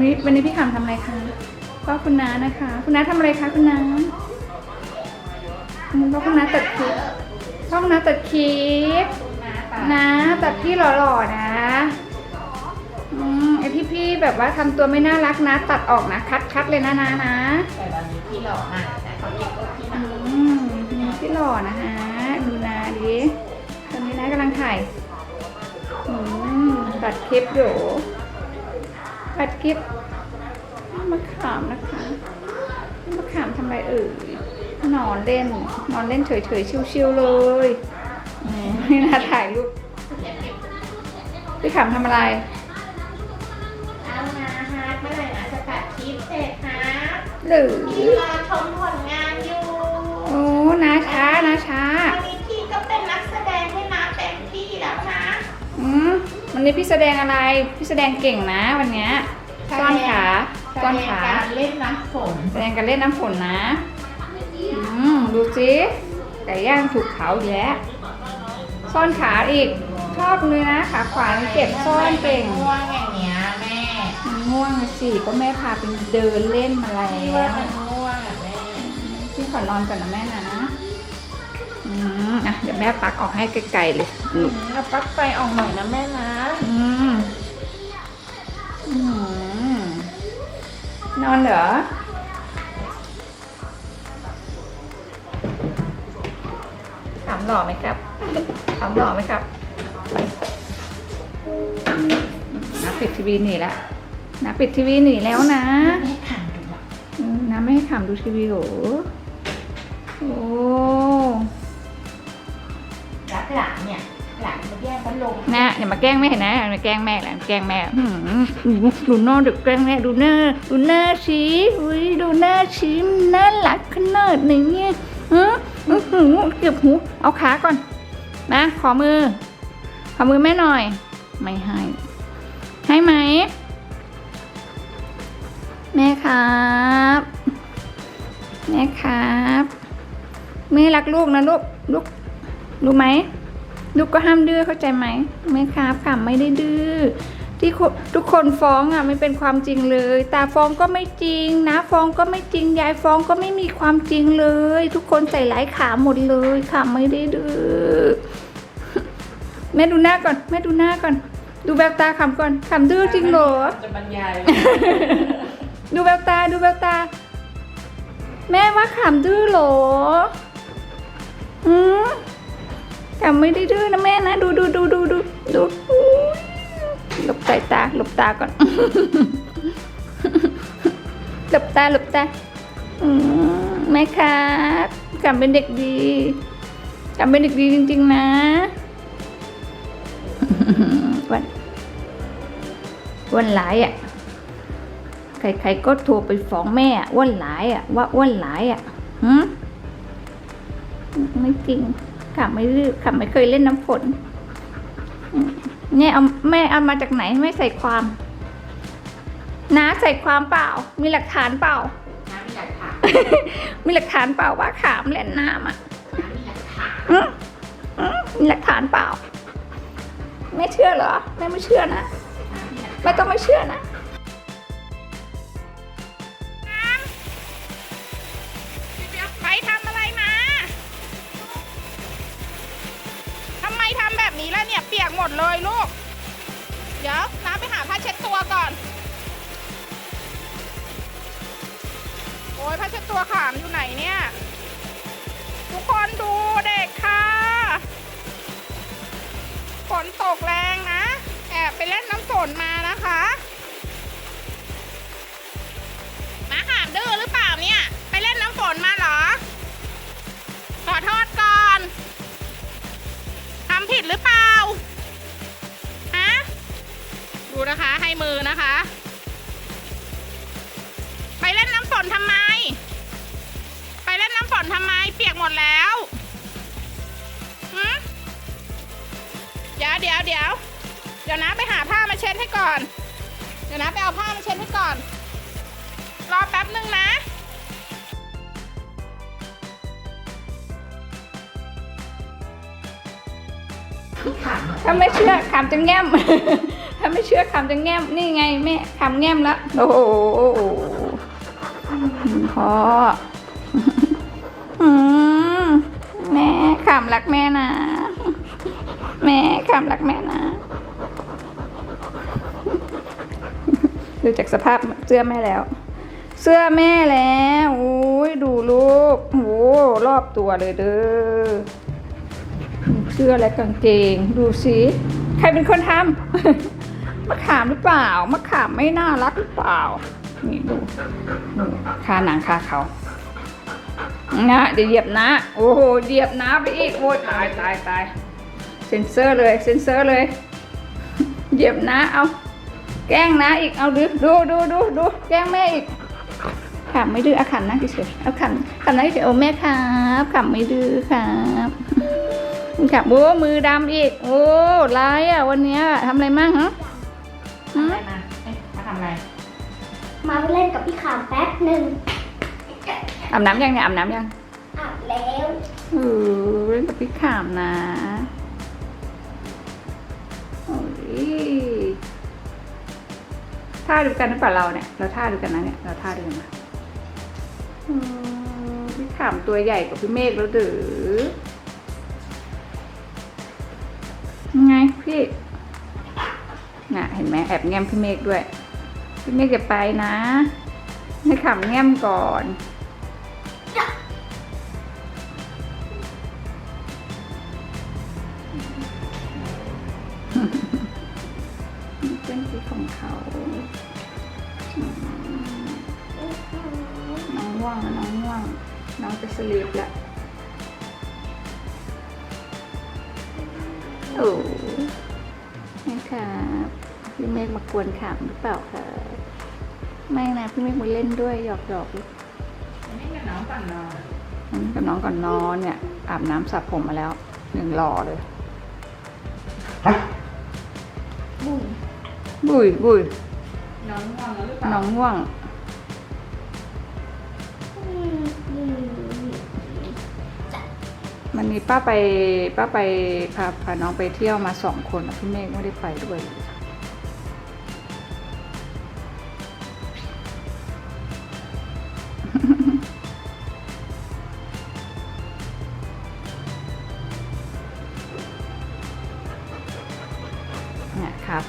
วันนี้พี่ขำทำอะไรคะก็คุณน้านะคะ คุณน้าทำอะไรคะคุณน้าอืมก็คุณน้าตัดคลิปก็คุณน้าตัดคลิปนะตัดพี่หล่อๆนะอืมไอพี่พี่ๆแบบว่าทำตัวไม่น่ารักนะ ตัดออกนะคัดคัดเลยนะนะนะแต่ตอนนี้พี่หล่อมากแต่เขาเก็บก็พี่หอืนักมนี่พี่หล่อนะฮะดูนาดิตอนนี้นะกำลังถ่ายอืมตัดคลิปอยู่ตัดคลิป มะขามนะคะมะขามทำอะไรเอ่ยนอนเล่น นอนเล่นเฉยๆชิวๆเลยอืมนี่นาถ่ายรูปพี่ขามทำอะไรเอานะฮะเมื่อไหร่นะจะตัดคลิปเสร็จฮะหรือพี่รอชมผลงานอยู่โอ้นาช้านาช้าวันนี้พี่ก็เป็นนักแสดงให้น้ำเต็มที่แล้วนะอืมวันนี้พี่แสดงอะไร พี่แสดงเก่งนะวันเนี้ยซ่อนขา ซ่อนขาแสดงการเล่นน้ำฝนแสดงการเล่นน้ำฝนนะ อืมดูสิไก่ย่างถูกเผาอีกแล้วซ่อนขาอีก ชอบเลยนะ ขาขวานี่เก็บซ่อนเก่งม่วงอย่างเนี้ยแม่ง่วงอะสิก็แม่พาไปเดินเล่นมาแล้พี่ว่าวมันม่วงอะแม่พี่ขอนอนก่อนนะแม่นะอืมอะเดี๋ยวแม่ปักออกให้ไกลๆเลยอืมเอาปลั๊กไฟออกหน่อยนะแม่นะ อืมอืม นอนเหรอ ถามหล่อไหมครับ ถามหล่อไหมครับไปนะปิดทีวีหนีแล้วนะปิดทีวีหนีแล้วนะแม่ขันดูอะอืมนะไม่ให้ขำดูทีวีโหโอ้ รักหลานเนี่ย หลานมาแย่งพัดลมนะอย่ามาแกล้งแม่นะอย่ามาแกล้งแม่แหละแกล้งแม่หืมดูหน้าเด็กแกล้งแม่ดูหน้าดูหน้าชีอุ้ยดูหน้าชีมันน่ารักขนาดไหนเนี่ยอืออื้อหือเก็บหูเอาขาก่อน นะ ขอมือ ขอมือแม่หน่อย ไม่ให้ ให้ไหม แม่ครับแม่ครับแม่รักลูกนะลูกลูกรู้ไหม ลูกก็ห้ามดื้อเข้าใจไหมแม่ครับค่ะไม่ได้ดื้อที่คนทุกคนฟ้องอะไม่เป็นความจริงเลยตาฟ้องก็ไม่จริงนะฟ้องก็ไม่จริงยายฟ้องก็ไม่มีความจริงเลย ทุกคนใส่ร้ายขาหมดเลยค่ะไม่ได้ดื้อแม่ดูหน้าก่อนแม่ดูหน้าก่อน ดูแววตาขำก่อนขำดื้อจริงเหรอจะบรรยายดูแววตาดูแววตา แม่ว่าขำดื้อเหรออืม ขำไม่ได้ดื้อนะแม่นะ ดูดูดูดูดูดูหลบสายตาหลบตาก่อนหลบตาหลบตาอแม่ครับขำเป็นเด็กดีขำเป็นเด็กดีจริง ๆ นะวันวันหลายอะใครๆก็โทรไปฟ้องแม่อะอ้วนหลายอะว่าอ้วนหลายอะหืมไม่จริง ขับไม่รื้อขับไม่เคยเล่นน้ำฝนอืมเนี่ยเอาแม่เอามาจากไหนไม่ใส่ความน้าใส่ความเปล่า มีหลักฐานเปล่าน้ำมีหลักฐานมีหลักฐานเปล่าว่าขามเล่นน้ำอะน้ำมีหลักฐานอืมอืมมีหลักฐานเปล่า ไม่เชื่อเหรอแม่ไม่เชื่อนะน้ำมีหลักฐานไม่ต้องไม่เชื่อนะ เลยลูก เดี๋ยวน้ำไปหาผ้าเช็ดตัวก่อน โอ้ยผ้าเช็ดตัวขามอยู่ไหนเนี่ย นะคะ ให้มือนะคะ ไปเล่นน้ำฝนทำไม ไปเล่นน้ำฝนทำไม เปียกหมดแล้วหืมเดี๋ยวเดี๋ยวเดี๋ยวเดี๋ยวนะไปหาผ้ามาเช็ดให้ก่อน เดี๋ยวนะไปเอาผ้ามาเช็ดให้ก่อน รอแป๊บนึงนะที่ขันถ้าไม่เชื่อขำจะแง้มถ้าา ไม่เชื่อคำจะแง้มนี่ไงแม่คำแง้มแล้วโอ้โหพ่อแม่คำรักแม่นะ แม่คำรักแม่นะดูจากสภาพเสื้อแม่แล้ว เสื้อแม่แล้วโอ้ยดูลูกโอ้รอบตัวเลยเด้อเสื้อและกางเกง ดูสิ ใครเป็นคนทำ มะขามหรือเปล่ามะขามไม่น่ารักหรือเปล่า นี่ดูนี่คาหนังคาเขานะเดี๋ยวเหยียบนะ โอ้โหเหยียบนะไปอีกโอ้ยตายตายตายเซ็นเซอร์เลยเซ็นเซอร์เลยเหยียบนะเอา แกล้งนะอีกเอาดูดูดูดูดูแกล้งแม่อีกขำไม่ดื้ออาขำนะเฉยเอาขำขำนะเฉยโอ้แม่ครับขำไม่ดื้อครับขำโอ้มือดำอีก โอ้ร้ายอะวันนี้ทำอะไรมั่งฮะ มาเล่นกับพี่ขามแป๊บหนึ่งอาบน้ำยังเนี่ยอาบน้ำยังอาบแล้วเออเล่นกับพี่ขามนะโอ้ยท่าดูกันหรือเปล่าเราเนี่ย เราท่าดูกันนะเนี่ย เราท่าดูกันนะอืมพี่ขามตัวใหญ่กว่าพี่เมฆแล้วเด้อยังไงพี่ น่ะ เห็นไหมแอบแง้มพี่เมฆด้วย พี่เมฆอย่าไปนะให้ขำแง้มก่อน เป็นสีของเขาน้องง่วงน้องง่วง น้องจะสลีปแล้วโอ้นี่ครับ พี่เมฆมากวนขำหรือเปล่าคะไม่นะพี่เมฆมาเล่นด้วยหยอกหยอกๆลูกนี่กับน้องก่อนนอนอืมกับน้องก่อนนอนเนี่ยอาบน้ำสระผมมาแล้วหนึ่งหล่อเลยบุ๋มบุยบุยน้องง่วงแล้วหรือเปล่าน้องง่วงอืมอืมมันมีป้าไปป้าไปพาพาน้องไปเที่ยวมาสองคนอะพี่เมฆไม่ได้ไปด้วย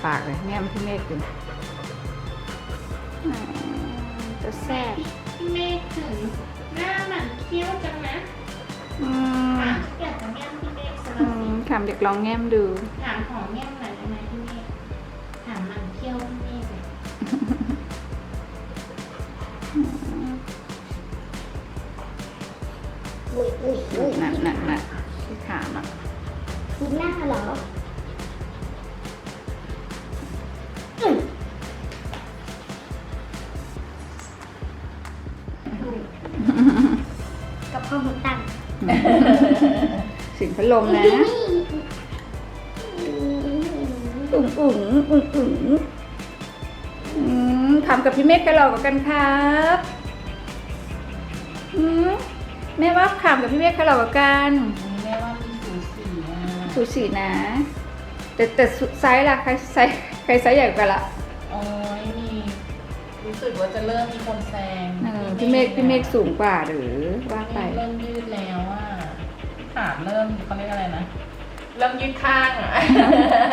ปากเลยเนี่ยมันพี่เมฆอยู่อ่าจะแซ่บพี่เมฆถึงหน้าหมันเคี้ยวจังนะอืมอยากจะแง้มพี่เมฆสำหอืรับมคำเด็กลองแง้มดู ถามของแง้มหน่อยได้ไหมพี่เมฆถามหมันเคี้ยวพี่เมฆเลยอุ้ยอุ้ยอุ้ยนั่นนั่นนั่นที่ขาอะมีหน้าเหรออื ข้าวหมูตังสิงพัดลมนะอุ๋งอุ๋งอุ๋งอุ๋งอืมทำกับพี่เมฆกันหรอกกันครับอืมแม่ว่าขำกับพี่เมฆกันหรอกกันแม่ว่ามีสูสีอะสูสีนะ แต่แต่ไซส์ล่ะใครไซส์ใครไซส์ใหญ่กว่าละโอ้ยมีรู้สึกว่าจะเริ่มมีคนแซง พี่เมฆพี่เมฆสูงกว่าหรือว่าไป เริ่มยืดแล้วอะขาเริ่มเขาเรียกอะไรนะ เริ่มยืดข้างอะ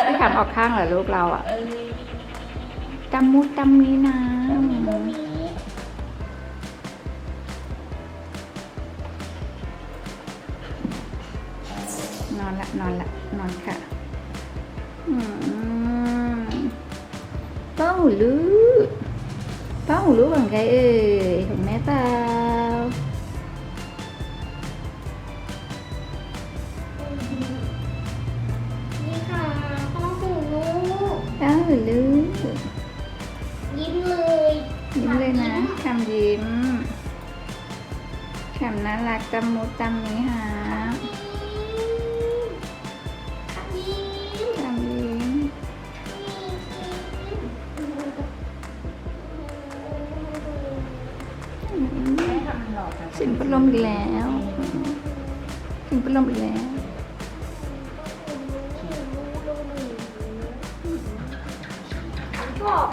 พี่ขำออกข้างเหรอลูกเราอะเออจำมุดจำนี้นะนอนละนอนละนอนค่ะอืมป้าหูลือป้าหูลือของใครเอ่ยของแม่เปล่า นี่ค่ะพ่อหูลูกป้าหูลือยิ้มเลยยิ้มเลยนะคำยิ้มคำน่ารักจำมุดจำนี้ค่ะำหลอกนะสิงพัดลมอีกแล้วสิงพัดลมอีกแล้วอบ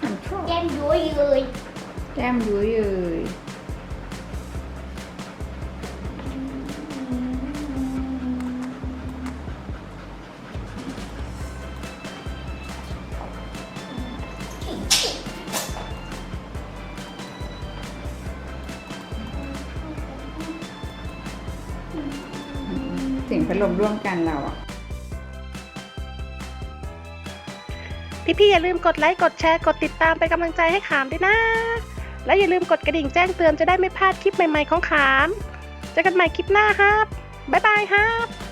ขามชอบแก้มย้อยเลยแก้มยุ้ยเอ่ย สียงพัดลมร่วมกันเราอะพี่ๆอย่าลืมกดไลค์ กดแชร์ กดติดตามเป็นกำลังใจให้ขามด้วยนะ และอย่าลืมกดกระดิ่งแจ้งเตือนจะได้ไม่พลาดคลิปใหม่ๆของขาม เจอกันใหม่คลิปหน้าครับ บ๊ายบายครับ